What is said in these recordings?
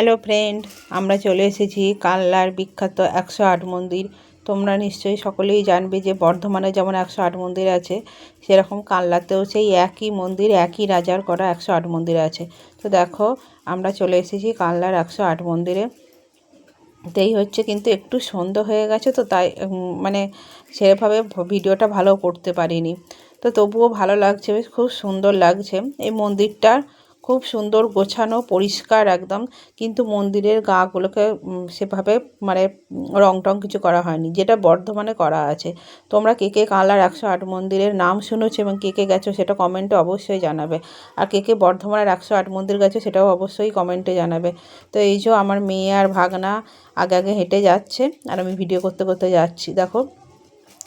Hello friend আমরা চলে এসেছি কানলার বিখ্যাত একশো আট মন্দির। তোমরা নিশ্চয়ই সকলেই জানবে যে বর্ধমানে যেমন একশো আট মন্দির আছে, সেরকম কানলাতেও সেই একই মন্দির, একই রাজার করা একশো আট মন্দির আছে। তো দেখো, আমরা চলে এসেছি কানলার একশো আট মন্দিরে। তেই হচ্ছে কিন্তু একটু সন্ধ্যা হয়ে গেছে তো তাই মানে সেভাবে ভিডিওটা ভালো করতে পারিনি। তো তবুও ভালো লাগছে, বেশ খুব সুন্দর লাগছে। এই মন্দিরটার খুব সুন্দর গোছানো, পরিষ্কার একদম। কিন্তু মন্দিরের গাগুলোকে সেভাবে মানে রং টং কিছু করা হয়নি, যেটা বর্ধমানে করা আছে। তোমরা কে কে কালার একশো আট মন্দিরের নাম শুনেছো এবং কে কে গেছো সেটা কমেন্টে অবশ্যই জানাবে। আর কে কে বর্ধমানের একশো আট মন্দির গেছো সেটাও অবশ্যই কমেন্টে জানাবে। তো এই যে আমার মেয়ে আর ভাগনা আগে আগে হেঁটে যাচ্ছে, আর আমি ভিডিও করতে করতে যাচ্ছি। দেখো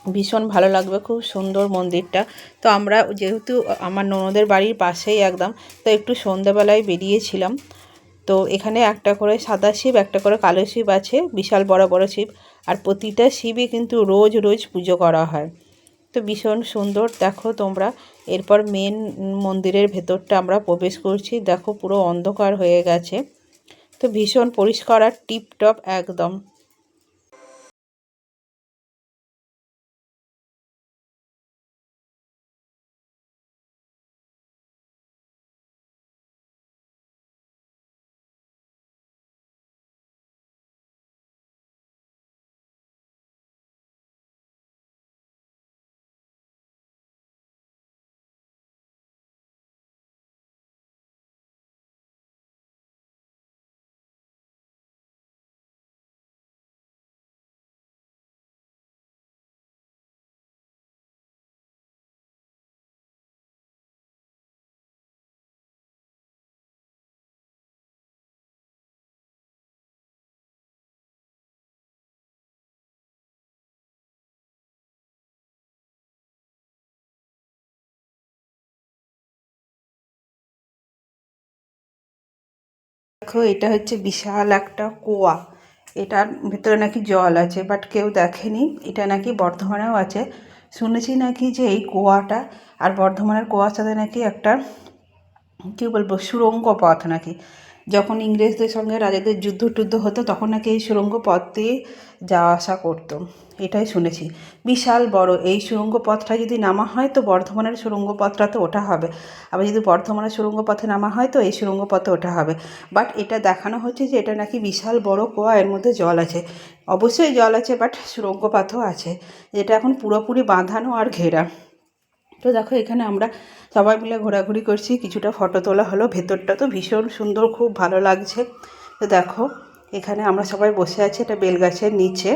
ভীষণ ভালো লাগবে, খুব সুন্দর মন্দিরটা। তো আমরা যেহেতু আমার ননদের বাড়ির পাশেই একদম, তো একটু সন্ধ্যাবেলায় বেরিয়েছিলাম। তো এখানে একটা করে সাদা শিব, একটা করে কালো শিব আছে, বিশাল বড় বড় শিব। আর প্রতিটা শিবই কিন্তু রোজ রোজ পুজো করা হয়। তো ভীষণ সুন্দর, দেখো তোমরা। এরপর মেন মন্দিরের ভেতরটা আমরা প্রবেশ করছি, দেখো পুরো অন্ধকার হয়ে গেছে। তো ভীষণ পরিষ্কার আর টিপটপ একদম। দেখো, এটা হচ্ছে বিশাল একটা কুয়া। এটার ভেতরে নাকি জল আছে বাট কেউ দেখেনি। এটা নাকি বর্ধমানেও আছে। শুনেছি নাকি যে এই কুয়াটা আর বর্ধমানের কুয়ার সাথে নাকি একটা, কী বলব, সুরঙ্গ পথ নাকি। যখন ইংরেজদের সঙ্গে রাজাদের যুদ্ধ টুদ্ধ হতো, তখন নাকি এই সুড়ঙ্গ পথ দিয়ে যাওয়া আসা করতো। এটাই শুনেছি। বিশাল বড়, এই সুড়ঙ্গ পথটা যদি নামা হয় তো বর্ধমানের সুড়ঙ্গ পথটা তো ওঠা হবে। আবার যদি বর্ধমানের সুড়ঙ্গ পথে নামা হয় তো এই সুড়ঙ্গ পথে ওঠা হবে। বাট এটা দেখানো হচ্ছে যে এটা নাকি বিশাল বড় কুয়া, এর মধ্যে জল আছে। অবশ্যই জল আছে, বাট সুড়ঙ্গ পথও আছে। যেটা এখন পুরোপুরি বাঁধানো আর ঘেরা। তো দেখো, এখানে আমরা সবাই মিলে ঘোরাঘুরি করছি। কিছুটা ফটো তোলা হলো। ভেতরটা তো ভীষণ সুন্দর, খুব ভালো লাগছে। তো দেখো, এখানে আমরা সবাই বসে আছি এটা বেলগাছের নিচে।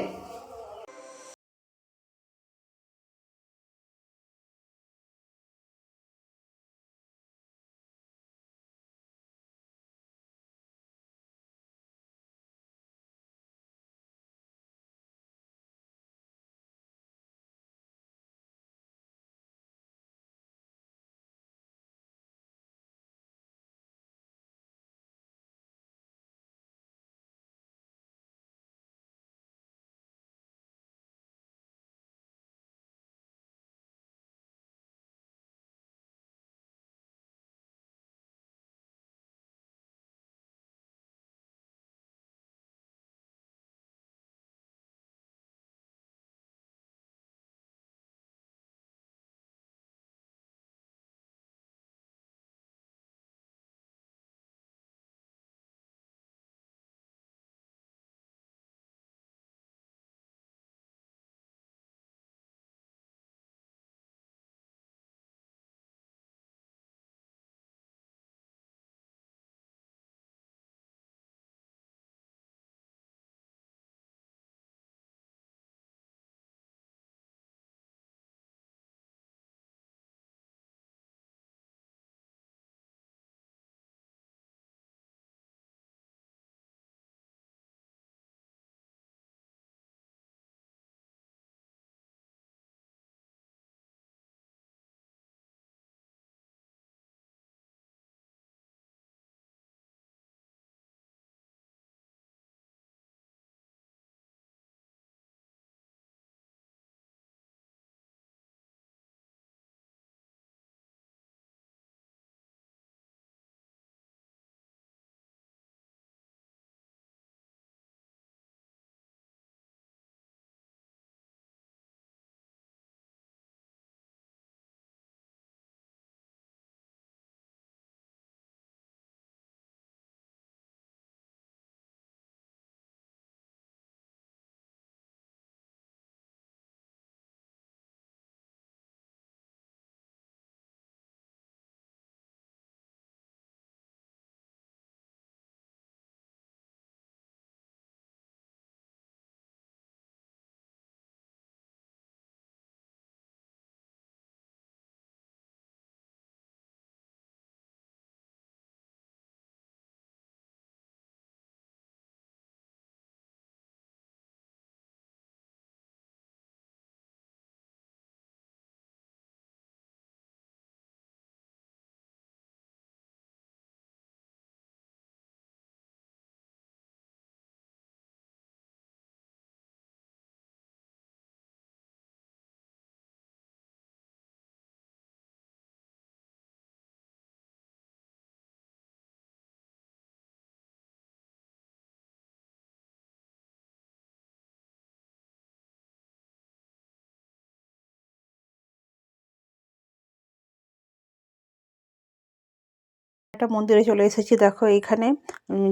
একটা মন্দিরে চলে এসেছি। দেখো এখানে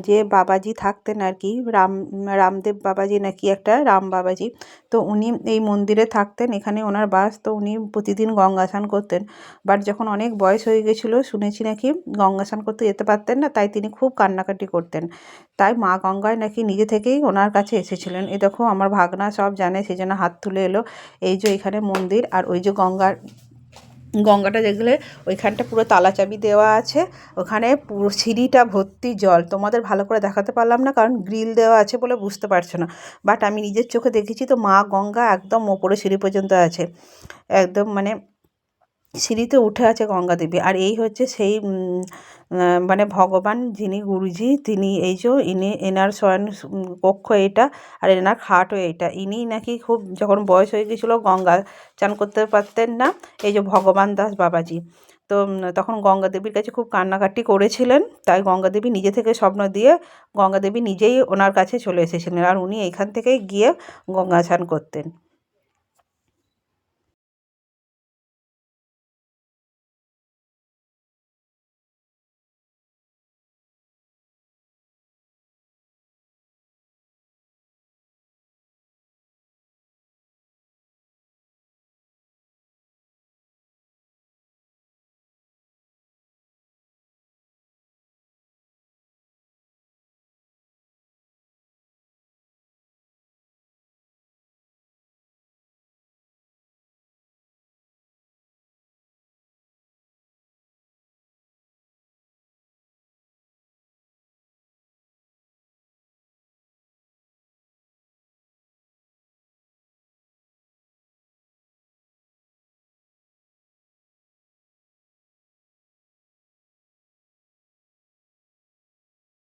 যে বাবাজি থাকতেন আর কি রাম, রামদেব বাবাজি নাকি একটা রাম বাবাজি। তো উনি এই মন্দিরে থাকতেন, এখানে ওনার বাস, তো উনি প্রতিদিন গঙ্গা স্নান করতেন। বাট যখন অনেক বয়স হয়ে গেছিল, শুনেছি নাকি গঙ্গা স্নান করতে যেতে পারতেন না, তাই তিনি খুব কান্নাকাটি করতেন। তাই মা গঙ্গায় নাকি নিজে থেকেই ওনার কাছে এসেছিলেন। এ দেখো, আমার ভাগনা সব জানে সেই জন্য হাত তুলে এলো। এই যে এখানে মন্দির, আর ওই যে গঙ্গার গঙ্গাটা দেখলে ওইখানটা পুরো তালাচাবি দেওয়া আছে, ওখানে পুরো সিঁড়িটা ভর্তি জল। তোমাদের ভালো করে দেখাতে পারলাম না, কারণ গ্রিল দেওয়া আছে বলে বুঝতে পারছ না। বাট আমি নিজের চোখে দেখেছি তো মা গঙ্গা একদম ওপরে সিঁড়ি পর্যন্ত আছে। একদম মানে সিঁড়িতে উঠে আছে গঙ্গা দেবী আর এই হচ্ছে সেই মানে ভগবান যিনি গুরুজি, তিনি এই যে ইনি, এনার শয়ন কক্ষ এটা আর এনার খাটও এটা। ইনি নাকি খুব যখন বয়স হয়ে গেছিল গঙ্গা চান করতে পারতেন না, এই যে ভগবান দাস বাবাজি। তো তখন গঙ্গা দেবীর কাছে খুব কান্নাকাটি করেছিলেন, তাই গঙ্গা দেবী নিজে থেকে স্বপ্ন দিয়ে গঙ্গা দেবী নিজেই ওনার কাছে চলে এসেছিলেন। আর উনি এখান থেকেই গিয়ে গঙ্গা স্নান করতেন।